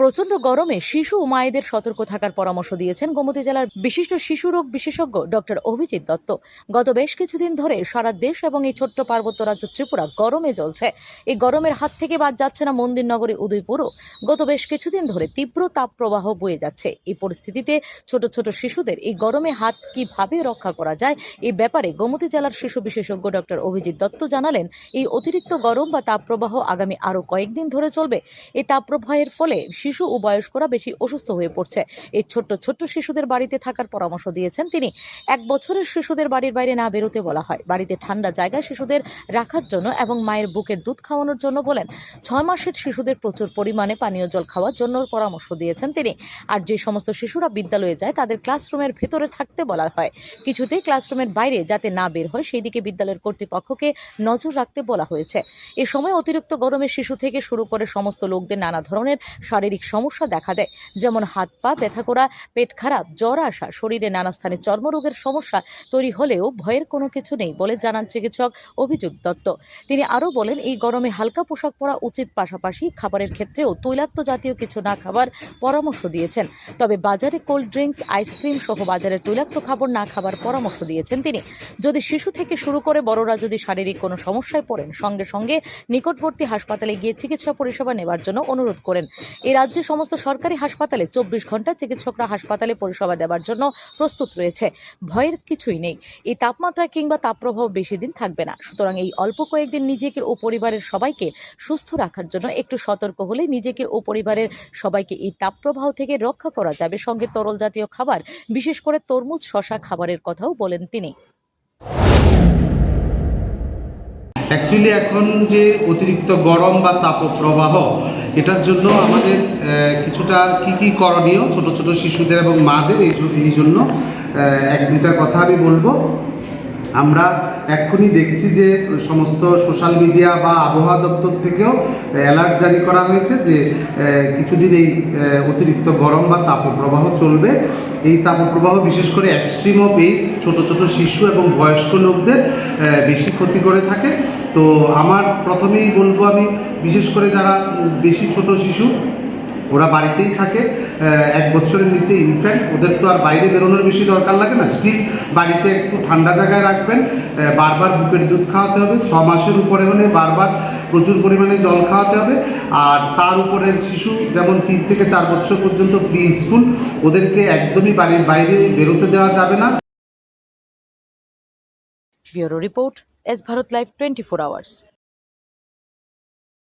প্রচণ্ড গরমে শিশু ও মায়েদের সতর্ক থাকার পরামর্শ দিয়েছেন গোমতী জেলার বিশিষ্ট শিশু রোগ বিশেষজ্ঞ ডক্টর অভিজিৎ দত্ত। গত বেশ কিছুদিন ধরে সারা দেশ এবং এই ছোট্ট পার্বত্য রাজ্য ত্রিপুরা গরমে জ্বলছে। এই গরমের হাত থেকে বাদ যাচ্ছে না মন্দির নগরী উদয়পুরও গত বেশ কিছুদিন ধরে তীব্র তাপপ্রবাহ বয়ে যাচ্ছে। এই পরিস্থিতিতে ছোট ছোট শিশুদের এই গরমে হাত কীভাবে রক্ষা করা যায় এই ব্যাপারে গোমতী জেলার শিশু বিশেষজ্ঞ ডক্টর অভিজিৎ দত্ত জানালেন, এই অতিরিক্ত গরম বা তাপপ্রবাহ আগামী আরও কয়েকদিন ধরে চলবে। এই তাপপ্রবাহের ফলে শিশু ও বয়স্করা বেশি অসুস্থ হয়ে পড়ছে। এই ছোট্ট ছোট্ট শিশুদের বাড়িতে থাকার পরামর্শ দিয়েছেন তিনি। এক বছরের শিশুদের বাড়ির বাইরে না বেরোতে বলা হয়। বাড়িতে ঠান্ডা জায়গায় শিশুদের রাখার জন্য এবং মায়ের বুকের দুধ খাওয়ানোর জন্য বলেন, ছয় মাসের শিশুদের প্রচুর পরিমাণে পানীয় জল খাওয়ার জন্য পরামর্শ দিয়েছেন তিনি। আর যে সমস্ত শিশুরা বিদ্যালয়ে যায়, তাদের ক্লাসরুমের ভেতরে থাকতে বলা হয়। কিছুতেই ক্লাসরুমের বাইরে যাতে না বের হয় সেই দিকে বিদ্যালয়ের কর্তৃপক্ষকে নজর রাখতে বলা হয়েছে। এ সময় অতিরিক্ত গরমে শিশু থেকে শুরু করে সমস্ত লোকদের নানা ধরনের শারীরিক সমস্যা দেখা দেয়। যেমন হাত পা ব্যথা করা, পেট খারাপ, জ্বর আসা, শরীরে নানা স্থানে চর্মরোগের সমস্যা তৈরি হলেও ভয়ের কোনো কিছু নেই বলে জানান চিকিৎসক অভিযোগ দত্ত। তিনি আরও বলেন, এই গরমে হালকা পোশাক পরা উচিত, পাশাপাশি খাবারের ক্ষেত্রেও তৈলাক্ত জাতীয় কিছু না খাবার পরামর্শ দিয়েছেন। তবে বাজারে কোল্ড ড্রিঙ্কস, আইসক্রিম সহ বাজারের তৈলাক্ত খাবার না খাবার পরামর্শ দিয়েছেন তিনি। যদি শিশু থেকে শুরু করে বড়রা যদি শারীরিক কোনো সমস্যায় পড়েন, সঙ্গে সঙ্গে নিকটবর্তী হাসপাতালে গিয়ে চিকিৎসা পরিষেবা নেওয়ার জন্য অনুরোধ করেন। এই রাজ্যে সমস্ত সরকারি হাসপাতালে চব্বিশ ঘণ্টা চিকিৎসকরা হাসপাতালে পরিষেবা দেওয়ার জন্য প্রস্তুত রয়েছে। ভয়ের কিছুই নেই। এই তাপমাত্রা কিংবা তাপপ্রবাহ বেশি দিন থাকবে না। সুতরাং এই অল্প কয়েকদিন নিজেকে ও পরিবারের সবাইকে সুস্থ রাখার জন্য একটু সতর্ক হলে নিজেকে ও পরিবারের সবাইকে এই তাপপ্রবাহ থেকে রক্ষা করা যাবে। সঙ্গে তরল জাতীয় খাবার, বিশেষ করে তরমুজ, শশা খাবারের কথাও বলেন তিনি। অ্যাকচুয়ালি এখন যে অতিরিক্ত গরম বা তাপপ্রবাহ, এটার জন্য আমাদের কিছুটা কি কি করণীয় ছোট ছোট শিশুদের এবং মাদের এই এই জন্য এক দুইটা কথা আমি বলব। আমরা এক্ষুনি দেখছি যে সমস্ত সোশ্যাল মিডিয়া বা আবহাওয়া দপ্তর থেকেও অ্যালার্ট জারি করা হয়েছে যে কিছুদিন এই অতিরিক্ত গরম বা তাপপ্রবাহ চলবে। এই তাপপ্রবাহ বিশেষ করে এক্সট্রিম অফ এজ ছোট ছোট শিশু এবং বয়স্ক লোকদের বেশি ক্ষতি করে থাকে। তো আমার প্রথমেই বলব আমি, বিশেষ করে যারা বেশি ছোট শিশু ওরা বাড়িতেই থাকে এক বছরের নিচে ইনফ্যাক্ট ওদের তো আর বাইরে বেরোনোর বেশি দরকার লাগে না। স্টিল বাড়িতে একটু ঠান্ডা জায়গায় রাখবেন বারবার বুকের দুধ খাওয়াতে হবে, ছ মাসের উপরে হলে বারবার প্রচুর পরিমাণে জল খাওয়াতে হবে। আর তার উপরের শিশু যেমন তিন থেকে চার বছর পর্যন্ত প্রি স্কুল ওদেরকে একদমই বাড়ির বাইরে বেরোতে দেওয়া যাবে না। Bureau report, S Bharat live twenty four hours.